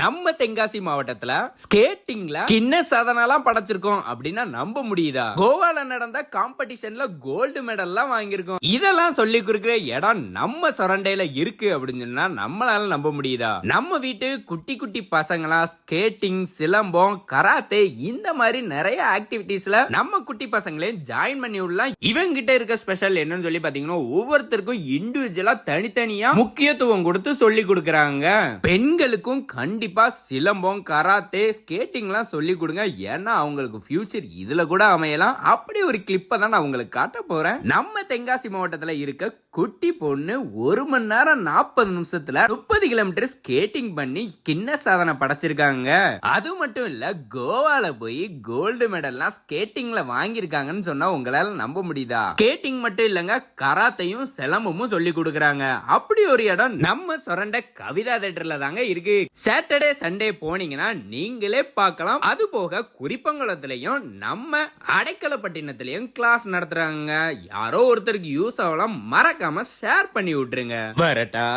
நம்ம தென்காசி மாவட்டத்துல ஸ்கேட்டிங்ல கின்ன சாதனைலாம் படைச்சிருக்கோம். அப்படின்னா நம்ப முடியுதா? கோவால நடந்த காம்படிஷன்ல கோல்டு மெடல்லாம் வாங்கியிருக்கோம். இதெல்லாம் சொல்லி கொடுக்கிற இடம் நம்ம சொரண்டையில இருக்கு அப்படின்னு சொன்னா நம்மளால நம்ப முடியுதா? நம்ம வீட்டு குட்டி குட்டி பசங்களா ஸ்கேட்டிங் சிலம்பம் கராத்தே இந்த மாதிரி நிறைய ஆக்டிவிட்டீஸ்ல நம்ம குட்டி பசங்களையும் ஜாயின் பண்ணி விடலாம். இவங்க கிட்ட இருக்க ஸ்பெஷல் என்னன்னு சொல்லி பாத்தீங்கன்னா ஒவ்வொருத்தருக்கும் இண்டிவிஜுவலா தனித்தனியா முக்கியத்துவம் கொடுத்து சொல்லி கொடுக்கறாங்க. பெண்களுக்கும் கண்டிப்பாக சிலம்பம் கராத்தே ஸ்கேட்டிங்லாம் சொல்லி கொடுங்க. ஏன்னா அவங்களுக்கு ஃபியூச்சர் இதுல கூட அமையலாம். அப்படி ஒரு கிளிப்பை தான் நான் உங்களுக்கு காட்ட போறேன். நம்ம தென்காசி மாவட்டத்துல இருக்க குட்டி பொண்ணு ஒரு மணி நேரம் நாற்பது நிமிஷத்துல முப்பது கிலோமீட்டர் ஸ்கேட்டிங் பண்ணி கிண்ண சாதனை படைச்சிருக்காங்க. அது மட்டும் இல்ல கோவால போய் கோல்டு மெடல்லாம் ஸ்கேட்டிங்ல வாங்கியிருக்காங்கன்னு சொன்னா உங்களால நம்ப முடியுதா? ஸ்கேட்டிங் மட்டும் இல்லங்க கராத்தையும் சிலம்பமும் சொல்லி கொடுக்கறாங்க. அப்படி ஒரு இடம் நம்ம சொரண்ட கவிதா தேட்டர்ல தாங்க இருக்கு. சாட்டர்டே சண்டே போனீங்கன்னா நீங்களே பார்க்கலாம். அது போக குறிப்பங்குளத்திலையும் நம்ம அடைக்கலப்பட்டினத்திலையும் கிளாஸ் நடத்துறாங்க. யாரோ ஒருத்தருக்கு யூஸ் ஆகலாம். மறக்காம ஷேர் பண்ணி விட்டுருங்க. வரட்டா.